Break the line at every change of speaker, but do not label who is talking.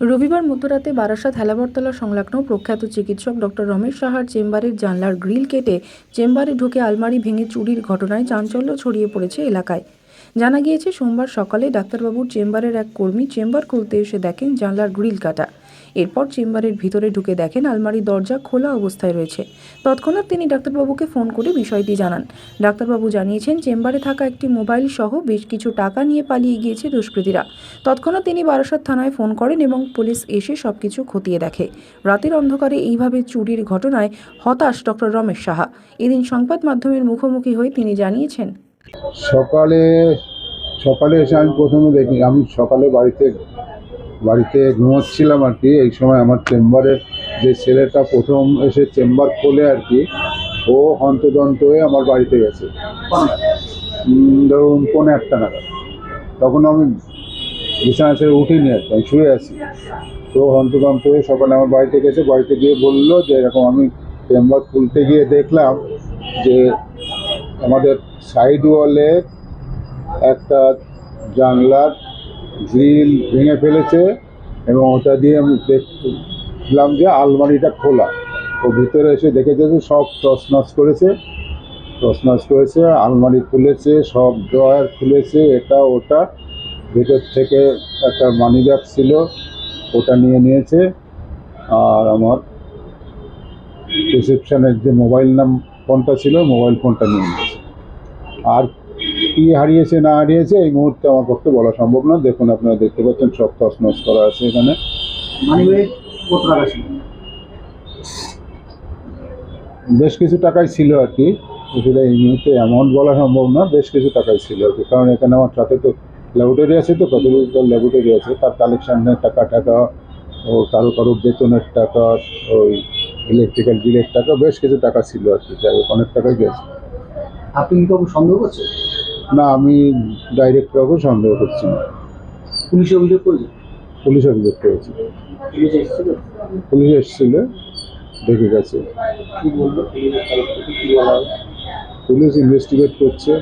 রবিবার মধ্যরাতে বারাসাত হেলাবরতলা সংলগ্ন প্রখ্যাত চিকিৎসক ডক্টর রমেশ সাহার চেম্বারের জানলার গ্রিল কেটে চেম্বারে ঢুকে আলমারি ভেঙে চুরির ঘটনায় চাঞ্চল্য ছড়িয়ে পড়েছে এলাকায়। জানা গিয়েছে, সোমবার সকালে ডাক্তারবাবুর চেম্বারের এক কর্মী চেম্বার খুলতে এসে দেখেন জানলার গ্রিল কাটা। এরপর চেম্বারের ভিতরে ঢুকে দেখেন আলমারির দরজা খোলা অবস্থায় রয়েছে। তৎক্ষণাৎ তিনি ডাক্তারবাবুকে ফোন করে বিষয়টি জানান। ডাক্তারবাবু জানিয়েছেন, চেম্বারে থাকা একটি মোবাইল সহ বেশ কিছু টাকা নিয়ে পালিয়ে গিয়েছে দুষ্কৃতীরা। তৎক্ষণাৎ তিনি বারাসাত থানায় ফোন করেন এবং পুলিশ এসে সবকিছু খতিয়ে দেখে। রাতের অন্ধকারে এইভাবে চুরির ঘটনায় হতাশ ডক্টর রমেশ সাহা। এদিন সংবাদ মাধ্যমের মুখোমুখি হয়ে তিনি জানিয়েছেন,
সকালে সকালে এসে আমি প্রথমে দেখি, আমি সকালে বাড়িতে বাড়িতে ঘুমোচ্ছিলাম আর কি। এই সময় আমার চেম্বারের যে ছেলেটা প্রথম এসে চেম্বার খোলে আর কি, ও হন্তদন্ত হয়ে আমার বাড়িতে গেছে। ধরুন পৌনে একটা নাগাদ। তখন আমি বিছানা ছেড়ে উঠিনি আর আমি শুয়ে আছি। তো হন্তদন্ত হয়ে সকালে আমার বাড়িতে গেছে। বাড়িতে গিয়ে বলল যে, এরকম আমি চেম্বার খুলতে গিয়ে দেখলাম যে, আমাদের সাইড ওয়ালে একটা জানলার গ্রিল ভেঙে ফেলেছে এবং ওটা দিয়ে আমি দেখলাম যে আলমারিটা খোলা। ও ভিতরে এসে দেখেছে যে সব তছনছ করেছে। তছনছ করেছে, আলমারি খুলেছে, সব ড্রয়ার খুলেছে, এটা, ওটা। ভিতর থেকে একটা মানি ব্যাগ ছিল, ওটা নিয়ে নিয়েছে। আর আমার রিসেপশনের যে মোবাইল নাম, ফোনটা ছিল, মোবাইল ফোনটা নিয়ে নিয়েছে। আর কি হারিয়েছে না হারিয়েছে এই মুহূর্তে আমার পক্ষে বলা সম্ভব না। দেখুন আপনারা দেখতে পাচ্ছেন সব তছনছ করা আছে এখানে। বেশ কিছু টাকাই ছিল আর কি। সেটা এই মুহূর্তে অ্যামাউন্ট বলা সম্ভব না বেশ কিছু টাকাই ছিল আর কি। কারণ এখানে আমার সাথে তো ল্যাবরেটরি আছে তো কতগুলো ল্যাবরেটরি আছে। তার কালেকশনের টাকা টাকা ও কারও কারও বেতনের টাকা ওই ইলেকট্রিক্যাল বিলের টাকা বেশ কিছু টাকা ছিল আর কি। যাই অনেক টাকাই গেছে।
আপনি কি সন্দেহ করছেন?
না আমি ডাইরেক্ট কাউকে সন্দেহ করছি না।
পুলিশ অভিযোগ করেছে
পুলিশ অভিযোগ করেছি।
পুলিশ এসেছিল?
পুলিশ এসেছিল দেখে গেছে। পুলিশ ইনভেস্টিগেট করছে।